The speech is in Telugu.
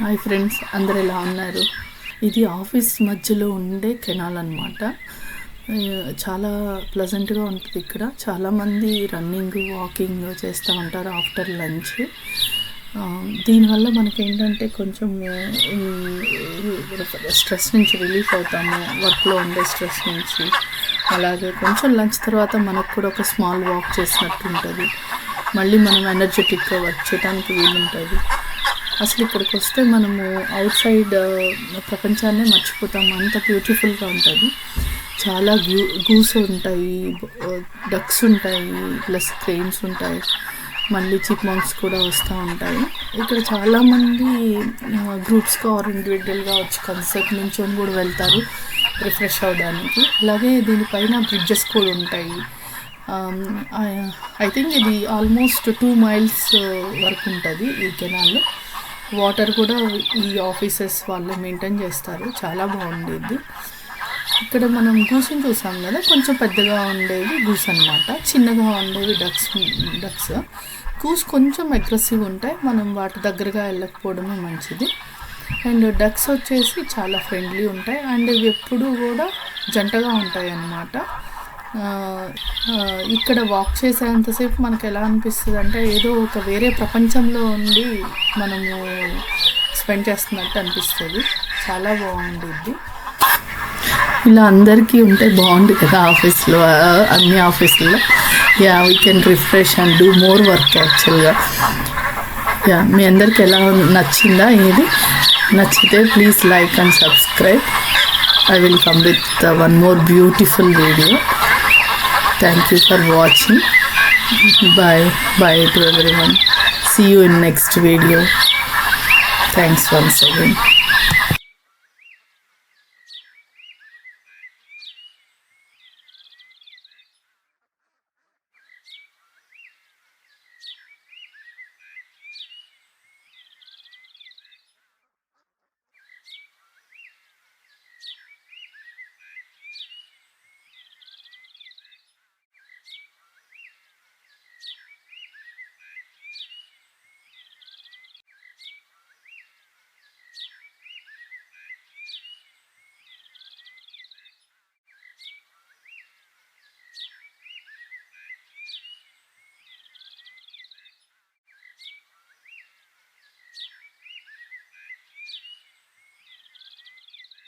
హాయ్ ఫ్రెండ్స్ అందరు ఎలా ఉన్నారు? ఇది ఆఫీస్ మధ్యలో ఉండే కెనాల్ అనమాట చాలా ప్లజెంట్గా ఉంటుంది ఇక్కడ. చాలామంది రన్నింగ్ వాకింగ్ చేస్తూ ఉంటారు ఆఫ్టర్ లంచ్. దీనివల్ల మనకి ఏంటంటే కొంచెం స్ట్రెస్ నుంచి రిలీఫ్ అవుతాము వర్క్లో ఉండే స్ట్రెస్ నుంచి. అలాగే కొంచెం లంచ్ తర్వాత మనకు కూడా ఒక స్మాల్ వాక్ చేసినట్టు ఉంటుంది. మళ్ళీ మనం ఎనర్జెటిక్గా వర్క్ చేయడానికి వీలుంటుంది. అసలు ఇక్కడికి వస్తే మనము అవుట్ సైడ్ ప్రపంచాన్నే మర్చిపోతాము. అంత బ్యూటిఫుల్గా ఉంటుంది. చాలా గ్యూ గూస్ ఉంటాయి డక్స్ ఉంటాయి ప్లస్ క్రెయిన్స్ ఉంటాయి. మళ్ళీ చిప్మంక్స్ కూడా వస్తూ ఉంటాయి. ఇక్కడ చాలామంది గ్రూప్స్గా ఆర్ ఇండివిజువల్గా వచ్చి కన్సర్ట్ నుంచి కూడా వెళ్తారు రిఫ్రెష్ అవ్వడానికి అలాగే దీనిపైన బ్రిడ్జెస్ కూడా ఉంటాయి. ఐ థింక్ ఇది ఆల్మోస్ట్ టూ మైల్స్ వరకు ఉంటుంది ఈ కెనాల్లో వాటర్ కూడా ఈ ఆఫీసెస్ వాళ్ళు మెయింటైన్ చేస్తారు. చాలా బాగుండేది. ఇక్కడ మనం గూసుని చూసాం కదా కొంచెం పెద్దగా ఉండేవి గూస్ అనమాట చిన్నగా ఉండేవి డక్స్ డక్స్. గూస్ కొంచెం అగ్రెసివ్ ఉంటాయి మనం వాటి దగ్గరగా వెళ్ళకపోవడమే మంచిది. అండ్ డక్స్ వచ్చేసి చాలా ఫ్రెండ్లీ ఉంటాయి. అండ్ ఇవి ఎప్పుడూ కూడా జంటగా ఉంటాయి అన్నమాట ఇక్కడ వాక్ చేసేంతసేపు మనకు ఎలా అనిపిస్తుంది అంటే ఏదో ఒక వేరే ప్రపంచంలో ఉండి మనము స్పెండ్ చేస్తున్నట్టు అనిపిస్తుంది. చాలా బాగుంటుంది ఇలా అందరికీ ఉంటే బాగుంది కదా ఆఫీస్లో అన్ని ఆఫీసుల్లో. Yeah we can refresh and do more work యాక్చువల్గా యా మీ అందరికి ఎలా నచ్చిందా ఇది? నచ్చితే please like and subscribe I will come with one more beautiful video Thank you for watching. Bye. Bye to everyone. See you in next video. Thanks once again.